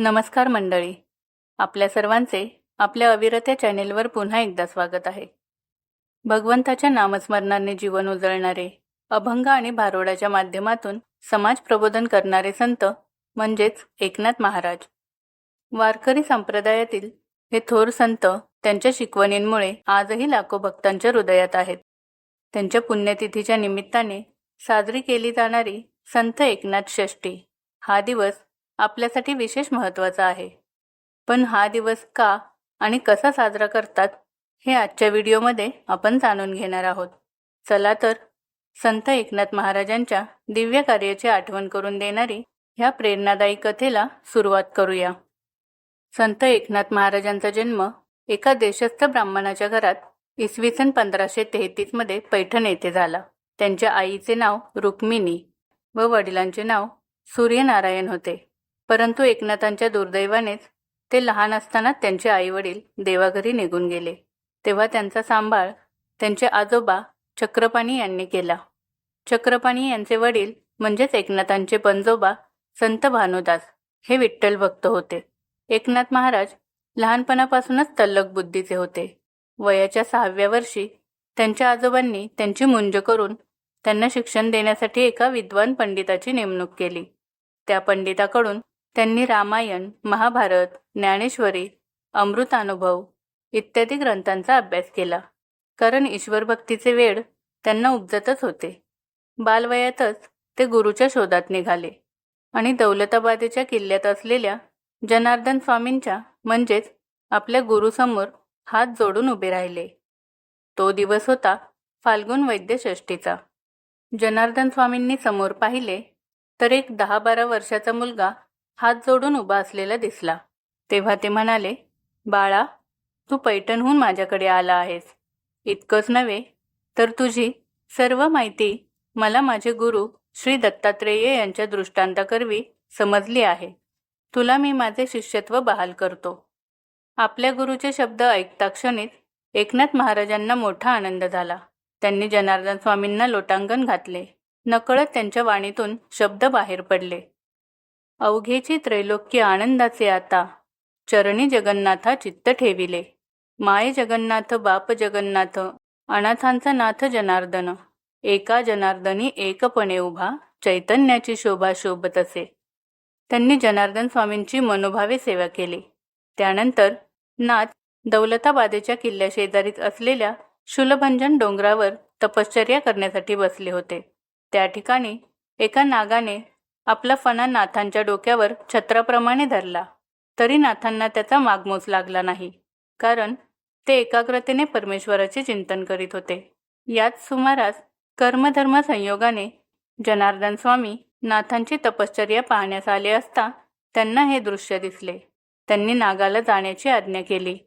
नमस्कार मंडळी. आपल्या सर्वांचे आपल्या अविरत्या चॅनेलवर पुन्हा एकदा स्वागत आहे. भगवंताच्या नामस्मरणाने जीवन उजळणारे अभंग आणि भारोडाच्या माध्यमातून समाज प्रबोधन करणारे संत म्हणजेच एकनाथ महाराज. वारकरी संप्रदायातील हे थोर संत त्यांच्या शिकवणींमुळे आजही लाखो भक्तांच्या हृदयात आहेत. त्यांच्या पुण्यतिथीच्या निमित्ताने साजरी केली जाणारी संत एकनाथ षष्ठी हा दिवस आपल्यासाठी विशेष महत्त्वाचा आहे. पण हा दिवस का आणि कसा साजरा करतात हे आजच्या व्हिडिओमध्ये आपण जाणून घेणार आहोत. चला तर संत एकनाथ महाराजांच्या दिव्य कार्याची आठवण करून देणारी ह्या प्रेरणादायी कथेला सुरुवात करूया. संत एकनाथ महाराजांचा जन्म एका देशस्थ ब्राह्मणाच्या घरात इसवी सन पंधराशे तेहतीसमध्ये पैठण येथे झाला. त्यांच्या आईचे नाव रुक्मिणी व वडिलांचे नाव सूर्यनारायण होते. परंतु एकनाथांच्या दुर्दैवानेच ते लहान असताना त्यांचे आईवडील देवाघरी निघून गेले. तेव्हा त्यांचा सांभाळ त्यांचे आजोबा चक्रपाणी यांनी केला. चक्रपाणी यांचे वडील म्हणजेच एकनाथांचे पंजोबा संत भानुदास हे विठ्ठल भक्त होते. एकनाथ महाराज लहानपणापासूनच तल्लक बुद्धीचे होते. वयाच्या सहाव्या वर्षी त्यांच्या आजोबांनी त्यांची मुंज करून त्यांना शिक्षण देण्यासाठी एका विद्वान पंडिताची नेमणूक केली. त्या पंडिताकडून त्यांनी रामायण महाभारत ज्ञानेश्वरी अमृतानुभव इत्यादी ग्रंथांचा अभ्यास केला. कारण ईश्वरभक्तीचे वेळ त्यांना उपजतच होते. बालवयातच ते गुरुच्या शोधात निघाले आणि दौलताबादेच्या किल्ल्यात असलेल्या जनार्दन स्वामींच्या म्हणजेच आपल्या गुरुसमोर हात जोडून उभे राहिले. तो दिवस होता फाल्गुन वैद्यषष्ठीचा. जनार्दन स्वामींनी समोर पाहिले तर एक दहा बारा वर्षाचा मुलगा हात जोडून उभा असलेला दिसला. तेव्हा ते म्हणाले बाळा तू पैठणहून माझ्याकडे आला आहेस. इतकंच नव्हे तर तुझी सर्व माहिती मला माझे गुरु श्री दत्तात्रेय यांच्या दृष्टांताकरवी समजली आहे. तुला मी माझे शिष्यत्व बहाल करतो. आपल्या गुरुचे शब्द ऐकता क्षणीच एकनाथ महाराजांना मोठा आनंद झाला. त्यांनी जनार्दन स्वामींना लोटांगण घातले. नकळत त्यांच्या वाणीतून शब्द बाहेर पडले. अवघेची त्रैलोक्य आनंदाचे आता. चरणी जगन्नाथा चित्त ठेविले. माय जगन्नाथ बाप जगन्नाथ अनाथांचा नाथ जनार्दन. एका जनार्दनी एकपणे उभा चैतन्याची शोभा शोभत असे. त्यांनी जनार्दन स्वामींची मनोभावे सेवा केली. त्यानंतर नाथ दौलताबादेच्या किल्ल्याशेजारीत असलेल्या शुलभंजन डोंगरावर तपश्चर्या करण्यासाठी बसले होते. त्या ठिकाणी एका नागाने आपला फणा नाथांच्या डोक्यावर छत्राप्रमाणे धरला. तरी नाथांना त्याचा मागमोस लागला नाही. कारण ते एकाग्रतेने परमेश्वराचे चिंतन करीत होते. याच सुमारास कर्मधर्म संयोगाने जनार्दन स्वामी नाथांची तपश्चर्या पाहण्यास आले असता त्यांना हे दृश्य दिसले. त्यांनी नागाला जाण्याची आज्ञा केली.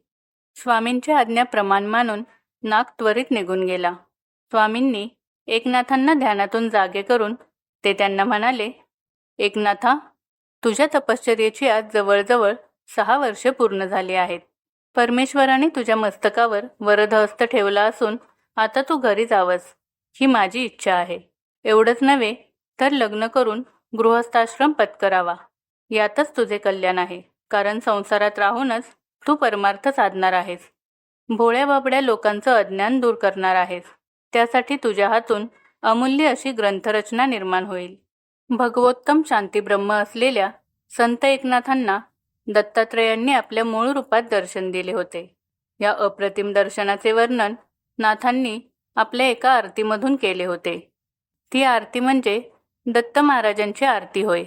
स्वामींची आज्ञा प्रमाण मानून नाग त्वरित निघून गेला. स्वामींनी एकनाथांना ध्यानातून जागे करून ते त्यांना म्हणाले एकनाथा तुझ्या तपश्चर्याची आज जवळजवळ सहा वर्षे पूर्ण झाली आहेत. परमेश्वराने तुझ्या मस्तकावर वरदहस्त ठेवला असून आता तू घरी जावंस ही माझी इच्छा आहे. एवढंच नव्हे तर लग्न करून गृहस्थाश्रम पत्करावा. यातच तुझे कल्याण आहे कारण संसारात राहूनच तू परमार्थ साधणार आहेस. भोळ्या बाबड्या लोकांचं अज्ञान दूर करणार आहेस. त्यासाठी तुझ्या हातून अमूल्य अशी ग्रंथरचना निर्माण होईल. भगवोत्तम शांतीब्रह्म असलेल्या संत एकनाथांना दत्तात्रेयांनी आपल्या मूळ रूपात दर्शन दिले होते. या अप्रतिम दर्शनाचे वर्णन नाथांनी आपल्या एका आरतीमधून केले होते. ती आरती म्हणजे दत्त महाराजांची आरती होय.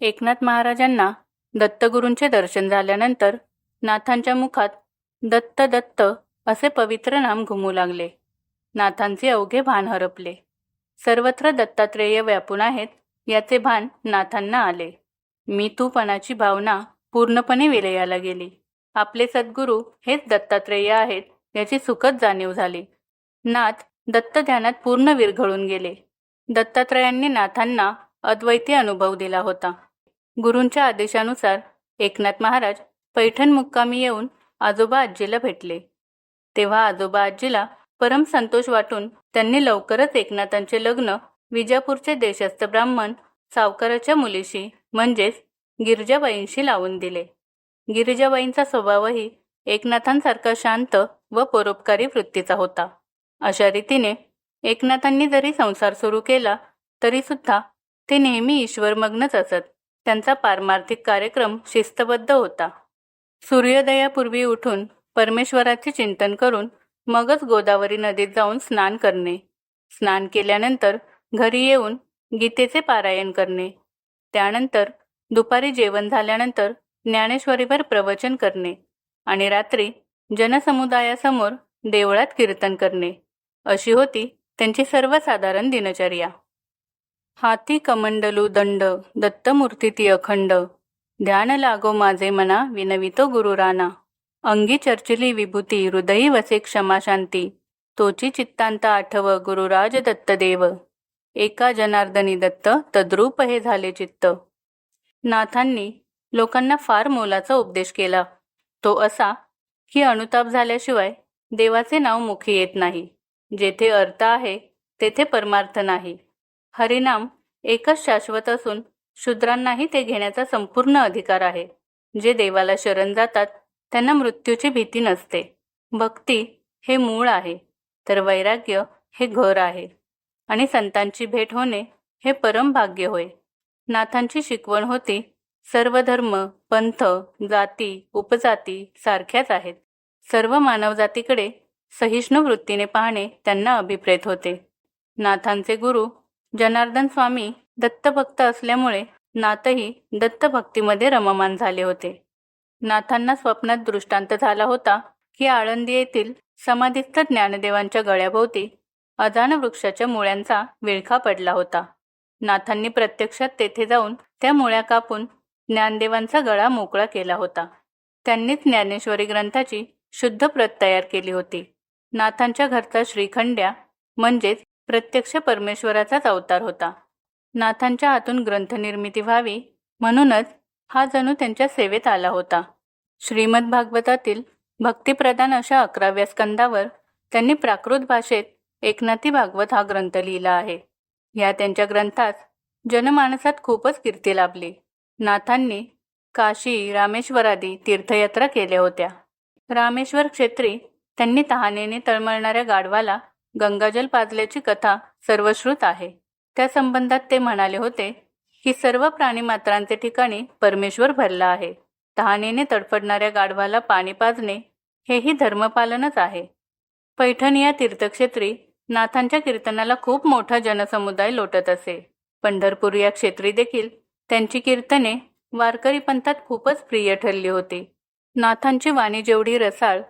एकनाथ महाराजांना दत्तगुरूंचे दर्शन झाल्यानंतर नाथांच्या मुखात दत्त दत्त असे पवित्र नाम घुमू लागले. नाथांचे अवघे भान हरपले. सर्वत्र दत्तात्रेय व्यापून आहेत. याचे भान नाथांना आले. मी तूपणाची भावना पूर्णपणे विलयाला गेली. आपले सद्गुरू हेच दत्तात्रेय आहेत याची सुखद जाणीव झाली. नाथ दत्त ध्यानात पूर्ण विरघळून गेले. दत्तात्रयांनी नाथांना अद्वैती अनुभव दिला होता. गुरूंच्या आदेशानुसार एकनाथ महाराज पैठण मुक्कामी येऊन आजोबा आजीला भेटले. तेव्हा आजोबा आजीला परम संतोष वाटून त्यांनी लवकरच एकनाथांचे लग्न विजापूरचे देशस्थ ब्राह्मण सावकाराच्या मुलीशी म्हणजेच गिरिजाबाईंशी लावून दिले. गिरिजाबाईंचा स्वभावही एकनाथांसारखा शांत व परोपकारी वृत्तीचा होता. अशा रीतीने एकनाथांनी जरी संसार सुरू केला तरीसुद्धा ते नेहमी ईश्वरमग्नच असत. त्यांचा पारमार्थिक कार्यक्रम शिस्तबद्ध होता. सूर्योदयापूर्वी उठून परमेश्वराचे चिंतन करून मगच गोदावरी नदीत जाऊन स्नान करणे. स्नान केल्यानंतर घरी येऊन गीतेचे पारायण करणे. त्यानंतर दुपारी जेवण झाल्यानंतर ज्ञानेश्वरीवर प्रवचन करणे आणि रात्री जनसमुदायासमोर देवळात कीर्तन करणे. अशी होती त्यांची सर्वसाधारण दिनचर्या. हाती कमंडलू दंड दत्तमूर्ती ती अखंड. ध्यान लागो माझे मना विनवितो गुरुराना. अंगी चर्चिली विभूती हृदयी वसे क्षमाशांती तोची चित्तांत आठव गुरुराज दत्तदेव. एका जनार्दनी दत्त तद्रूप हे झाले चित्त. नाथांनी लोकांना फार मोलाचा उपदेश केला. तो असा की अनुताप झाल्याशिवाय देवाचे नाव मुखी येत नाही. जेथे अर्थ आहे तेथे परमार्थ नाही. हरिनाम एकच शाश्वत असून शूद्रांनाही ते घेण्याचा संपूर्ण अधिकार आहे. जे देवाला शरण जातात त्यांना मृत्यूची भीती नसते. भक्ती हे मूळ आहे तर वैराग्य हे घर आहे. आणि संतांची भेट होणे हे परम भाग्य होय. नाथांची शिकवण होती सर्व धर्म पंथ जाती उपजाती सारख्याच आहेत. सर्व मानवजातीकडे सहिष्णू वृत्तीने पाहणे त्यांना अभिप्रेत होते. नाथांचे गुरु जनार्दन स्वामी दत्तभक्त असल्यामुळे नाथही दत्तभक्तीमध्ये रममान झाले होते. नाथांना स्वप्नात दृष्टांत झाला होता की आळंदी येथील समाधीस्थ ज्ञानदेवांच्या गळ्याभोवती अजान वृक्षाच्या मुळ्यांचा विळखा पडला होता. नाथांनी प्रत्यक्षात तेथे जाऊन त्या मुळ्या कापून ज्ञानदेवांचा गळा मोकळा केला होता. त्यांनीच ज्ञानेश्वरी ग्रंथाची शुद्ध प्रत तयार केली होती. नाथांच्या घरचा श्रीखंड्या म्हणजेच प्रत्यक्ष परमेश्वराचाच अवतार होता. नाथांच्या हातून ग्रंथनिर्मिती व्हावी म्हणूनच हा जणू त्यांच्या सेवेत आला होता. श्रीमद भागवतातील भक्तिप्रदान अशा अकराव्या स्कंदावर त्यांनी प्राकृत भाषेत एकनाथी भागवत हा ग्रंथ लिहिला आहे. या त्यांच्या ग्रंथात जनमानसात खूपच कीर्ती लाभली. नाथांनी काशी रामेश्वरादी तीर्थयात्रा केल्या होत्या. रामेश्वर क्षेत्री त्यांनी तहानेने तळमळणाऱ्या गाढवाला गंगाजल पाजल्याची कथा सर्वश्रुत आहे. त्या संबंधात ते म्हणाले होते की सर्व प्राणीमात्रांचे ठिकाणी परमेश्वर भरला आहे. तहानेने तडफडणाऱ्या गाढवाला पाणी पाजणे हेही धर्मपालनच आहे. पैठण या तीर्थक्षेत्री नाथांच्या कीर्तनाला खूप मोठा जनसमुदाय लोटत असे. पंढरपूर या क्षेत्री देखील त्यांची कीर्तने वारकरी पंथात खूपच प्रिय ठरली होती. नाथांची वाणी जेवढी रसाळ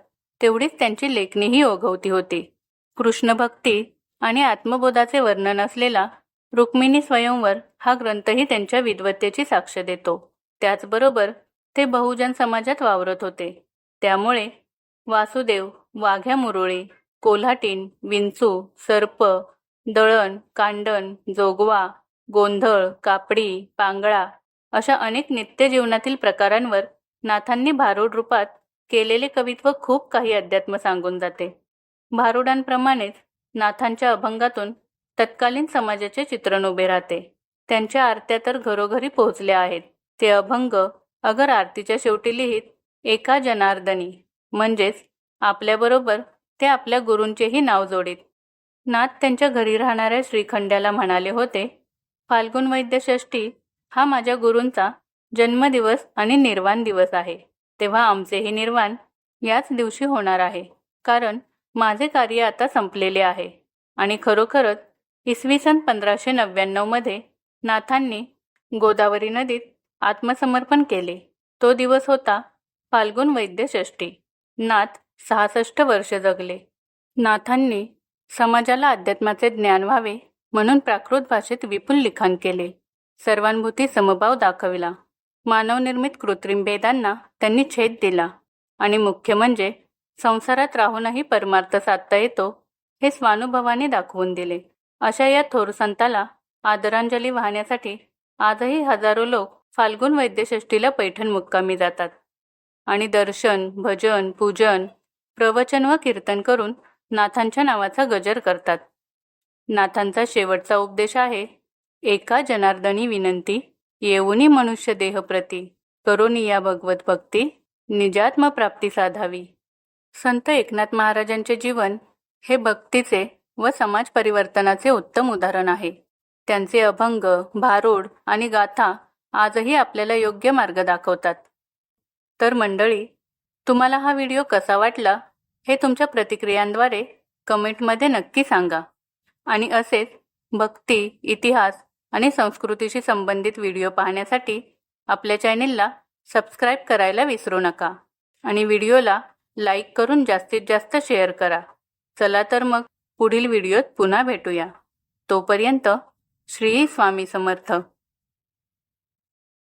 तेवढीच त्यांची लेखणीही ओघवती होती. कृष्णभक्ती आणि आत्मबोधाचे वर्णन असलेला रुक्मिणी स्वयंवर हा ग्रंथही त्यांच्या विद्वत्तेची साक्ष देतो. त्याचबरोबर ते बहुजन समाजात वावरत होते. त्यामुळे वासुदेव वाघ्या मुरळी कोल्हाटीन विंचू सर्प दळण कांडण जोगवा गोंधळ कापडी पांगळा अशा अनेक नित्य जीवनातील प्रकारांवर नाथांनी भारूड रूपात केलेले कवित्व खूप काही अध्यात्म सांगून जाते. भारुडांप्रमाणेच नाथांच्या अभंगातून तत्कालीन समाजाचे चित्रण उभे राहते. त्यांच्या आरत्या तर घरोघरी पोहोचल्या आहेत. ते अभंग अगर आरतीच्या शेवटी लिहित एका जनार्दनी म्हणजेच आपल्याबरोबर ते आपल्या गुरूंचेही नाव जोडीत. नाथ त्यांच्या घरी राहणाऱ्या श्रीखंड्याला म्हणाले होते फाल्गुन वैद्यषष्ठी हा माझ्या गुरूंचा जन्मदिवस आणि निर्वाण दिवस आहे. तेव्हा आमचेही निर्वाण याच दिवशी होणार आहे. कारण माझे कार्य आता संपलेले आहे. आणि खरोखरच इसवी सन पंधराशे नव्याण्णवमध्ये नाथांनी गोदावरी नदीत आत्मसमर्पण केले. तो दिवस होता फाल्गुन वैद्यषष्ठी. नाथ सहासष्ट वर्ष जगले. नाथांनी समाजाला अध्यात्माचे ज्ञान व्हावे म्हणून प्राकृत भाषेत विपुल लिखाण केले. सर्वांभूती समभाव दाखविला. मानवनिर्मित कृत्रिम भेदांना त्यांनी छेद दिला. आणि मुख्य म्हणजे संसारात राहूनही परमार्थ साधता येतो हे स्वानुभवाने दाखवून दिले. अशा या थोर संताला आदरांजली वाहण्यासाठी आजही हजारो लोक फाल्गुन वैद्यषष्टीला पैठण मुक्कामी जातात. आणि दर्शन भजन पूजन प्रवचन व कीर्तन करून नाथांच्या नावाचा गजर करतात. नाथांचा शेवटचा उपदेश आहे एका जनार्दनी विनंती येऊनी मनुष्य देहप्रती करोनी या भगवत भक्ती निजात्म प्राप्ती साधावी. संत एकनाथ महाराजांचे जीवन हे भक्तीचे व समाज परिवर्तनाचे उत्तम उदाहरण आहे. त्यांचे अभंग भारूड आणि गाथा आजही आपल्याला योग्य मार्ग दाखवतात. तर मंडळी तुम्हाला हा व्हिडिओ कसा वाटला हे तुमच्या प्रतिक्रियांद्वारे कमेंटमध्ये नक्की सांगा. आणि असेच भक्ती इतिहास आणि संस्कृतीशी संबंधित व्हिडिओ पाहण्यासाठी आपल्या चॅनेलला सबस्क्राईब करायला विसरू नका. आणि व्हिडिओला लाईक करून जास्तीत जास्त शेअर करा. चला तर मग पुढील व्हिडिओत पुन्हा भेटूया. तोपर्यंत श्री स्वामी समर्थ.